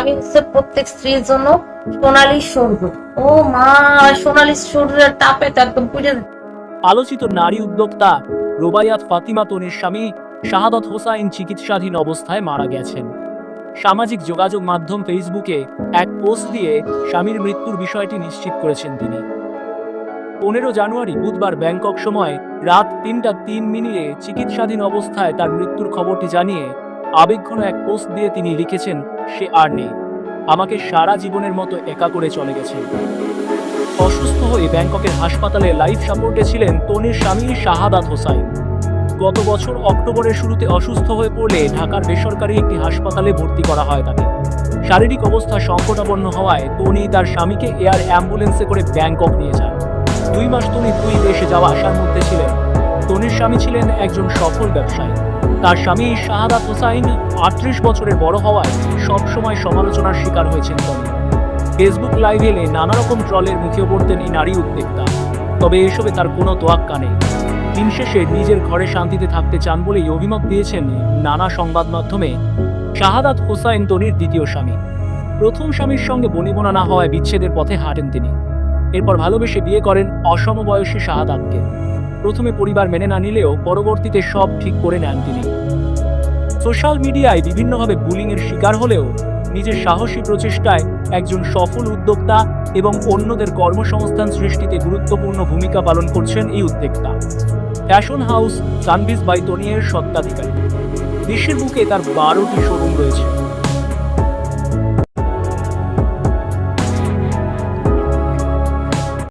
স্বামী হচ্ছে প্রত্যেক স্ত্রীর জন্য সোনালী স্বর্গ ও মা, সোনালী স্বর্গের তাপে তো একদম পুজো আলোচিত নারী উদ্যোক্তা রোবায়াত ফাতিমা তনির স্বামী শাহাদত হোসাইন চিকিৎসাধীন অবস্থায় মারা গেছেন। সামাজিক যোগাযোগ মাধ্যম ফেসবুকে এক পোস্ট দিয়ে স্বামীর মৃত্যুর বিষয়টি নিশ্চিত করেছেন তিনি। পনেরো জানুয়ারি বুধবার ব্যাংকক সময় রাত তিনটা তিন মিনিটে চিকিৎসাধীন অবস্থায় তার মৃত্যুর খবরটি জানিয়ে আবেগঘন এক পোস্ট দিয়ে তিনি লিখেছেন, সে আর নেই। আমাকে সারা জীবনের মতো একা করে চলে গেছে। অসুস্থ হয়ে ব্যাংককের হাসপাতালে লাইফ সাপোর্টে ছিলেন তনির স্বামী শাহাদাত হোসাইন। গত বছর অক্টোবরের শুরুতে অসুস্থ হয়ে পড়লে ঢাকার বেসরকারি একটি হাসপাতালে ভর্তি করা হয় তাকে। শারীরিক অবস্থা সংকটাপন্ন হওয়ায় তনি তার স্বামীকে এয়ার অ্যাম্বুলেন্সে করে ব্যাংকক নিয়ে যান দুই মাস তনি দুই দেশে যাওয়া আসার মধ্যে ছিলেন। তনির স্বামী ছিলেন একজন সফল ব্যবসায়ী। তার স্বামী শাহাদাত হোসাইন আটত্রিশ বছরের বড় হওয়ায় সবসময় সমালোচনার শিকার হয়েছেন তনি ফেসবুক লাইভ এলে নানা রকম ট্রলের মুখে পড়তেন এই নারী উদ্যোক্তা। তবে এসবে তার কোনো তোয়াক্কা নেই। দিন শেষে নিজের ঘরে শান্তিতে থাকতে চান বলেই অভিমত দিয়েছেন নানা সংবাদ মাধ্যমে শাহাদাত হোসাইন তনির দ্বিতীয় স্বামী। প্রথম স্বামীর সঙ্গে বনিবনা না হওয়ায় বিচ্ছেদের পথে হাঁটেন তিনি। এরপর ভালোবেসে বিয়ে করেন অসমবয়সী শাহাদাতকে। প্রথমে পরিবার মেনে না নিলেও পরবর্তীতে সব ঠিক করে নেন তিনি। সোশ্যাল মিডিয়ায় বিভিন্নভাবে বুলিংয়ের শিকার হলেও নিজের সাহসী প্রচেষ্টায় একজন সফল উদ্যোক্তা এবং অন্যদের কর্মসংস্থান সৃষ্টিতে গুরুত্বপূর্ণ ভূমিকা পালন করছেন এই উদ্যোক্তা। ফ্যাশন হাউস সানভিস বাই তনিয়ের সত্ত্বাধিকারী বিশ্বের বুকে তার বারোটি শোরুম রয়েছে।